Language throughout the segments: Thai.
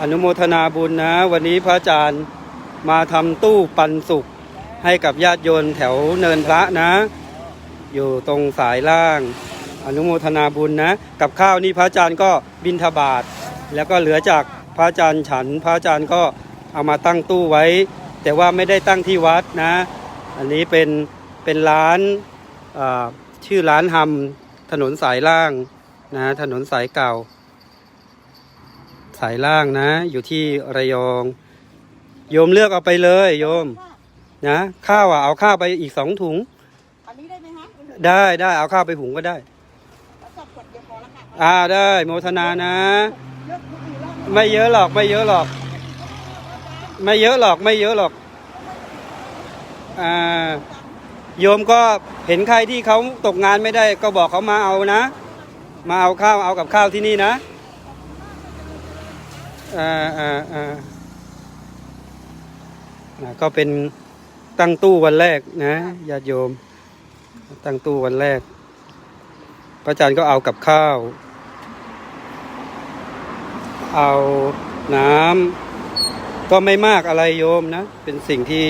อนุโมทนาบุญนะ วันนี้พระอาจารย์มาทำตู้ปันสุขให้กับญาติโยมแถวเนินพระนะ อยู่ตรงสายล่าง อนุโมทนาบุญนะ กับข้าวนี่พระอาจารย์ก็บิณฑบาตแล้วก็เหลือจากพระอาจารย์ฉัน พระอาจารย์ก็เอามาตั้งตู้ไว้ แต่ว่าไม่ได้ตั้งที่วัดนะ อันนี้เป็นเป็นร้านชื่อร้านฮัมถนนสายล่างนะถนนสายเก่า สายล่างนะ อยู่ที่ระยอง โยมเลือกเอาไปเลยโยม นะข้าวอะเอาข้าวไปอีกสองถุง อันนี้ได้ไหมฮะได้ได้เอาข้าวไปหุงก็ได้แล้วก็กดเดียวพอแล้วค่ะอ่าได้โมทนานะ เลือกคนอื่นแล้วไม่เยอะหรอกไม่เยอะหรอก ไม่เยอะหรอกไม่เยอะหรอกอ่าโยมก็เห็นใครที่เขาตกงานไม่ได้ก็บอกเขามาเอานะ มาเอาข้าวเอากับข้าวที่นี่นะ อ่าอ่าอ่าอ่าก็เป็นตั้งตู้วันแรกนะญาติโยม ตั้งตู้วันแรก พระอาจารย์ก็เอากับข้าว เอาน้ำก็ไม่มากอะไรโยมนะ เป็นสิ่งที่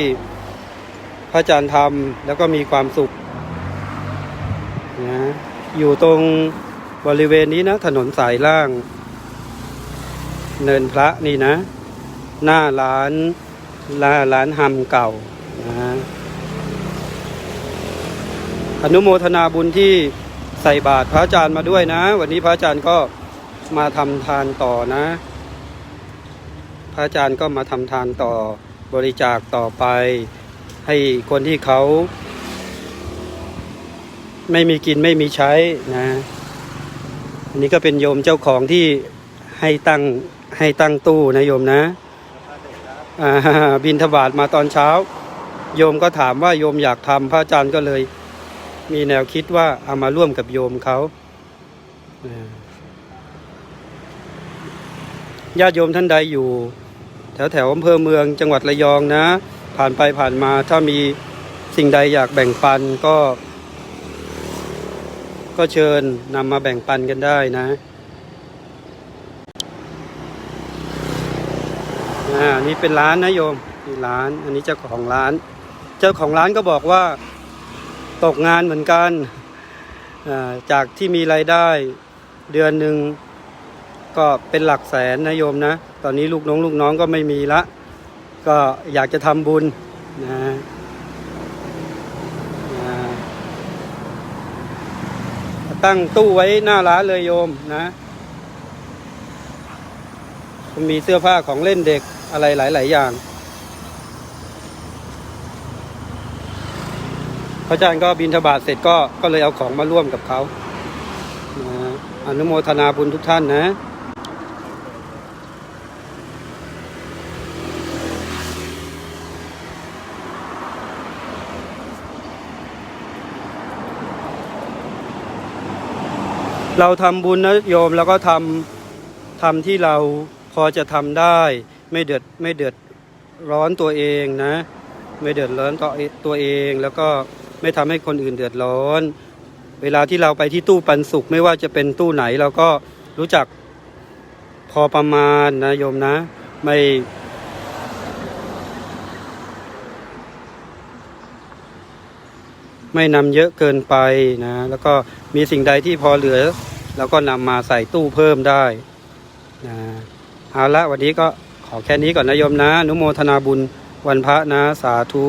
พระอาจารย์ทำแล้วก็มีความสุขนะอยู่ตรงบริเวณนี้นะ ถนนสายล่าง เนินพระนี่นะ หน้าร้านร้านร้านฮัมเก่านะอนุโมทนาบุญที่ใส่บาตรพระอาจารย์มาด้วยนะ วันนี้พระอาจารย์ก็มาทำทานต่อนะ พระอาจารย์ก็มาทำทานต่อบริจาคต่อไป ให้คนที่เขา ไม่มีกินไม่มีใช้นะ อันนี้ก็เป็นโยมเจ้าของที่ให้ตั้ง ให้ตั้งตู้นะโยมนะบินทบาทมาตอนเช้า โยมก็ถามว่าโยมอยากทำพระอาจารย์ก็เลย มีแนวคิดว่าเอามาร่วมกับโยมเขาญาติโยมท่านใดอยู่ แถวแถวอำเภอเมืองจังหวัดระยองนะ ผ่านไปผ่านมาถ้ามีสิ่งใดอยากแบ่งปันก็ ก็เชิญนำมาแบ่งปันกันได้นะ อ่านี่เป็นร้านนะโยมนี่ร้าน อันนี้เจ้าของร้าน เจ้าของร้านก็บอกว่าตกงานเหมือนกันจากที่มีรายได้เดือนหนึ่งก็เป็นหลักแสนนะโยมนะ ตอนนี้ลูกน้องลูกน้องก็ไม่มีละ ก็อยากจะทำบุญนะตั้งตู้ไว้หน้าร้านเลยโยมนะ มีเสื้อผ้าของเล่นเด็ก อะไรหลาย ๆ อย่าง พระอาจารย์ก็บินทบาทเสร็จก็ก็เลยเอาของมาร่วมกับเขานะอนุโมทนาบุญทุกท่านนะเราทำบุญนะโยมแล้วก็ทำทำที่เราพอจะทำได้ ไม่เดือดไม่เดือดร้อนตัวเองนะ ไม่เดือดร้อนต่อตัวเองแล้วก็ไม่ทำให้คนอื่นเดือดร้อน เวลาที่เราไปที่ตู้ปันสุขไม่ว่าจะเป็นตู้ไหนเราก็รู้จักพอประมาณนะโยมนะ ไม่ไม่นำเยอะเกินไปนะ แล้วก็มีสิ่งใดที่พอเหลือเราก็นำมาใส่ตู้เพิ่มได้นะเอาละวันนี้ก็ ขอแค่นี้ก่อนนะโยมนะ นุโมทนาบุญวันพระนะสาธุ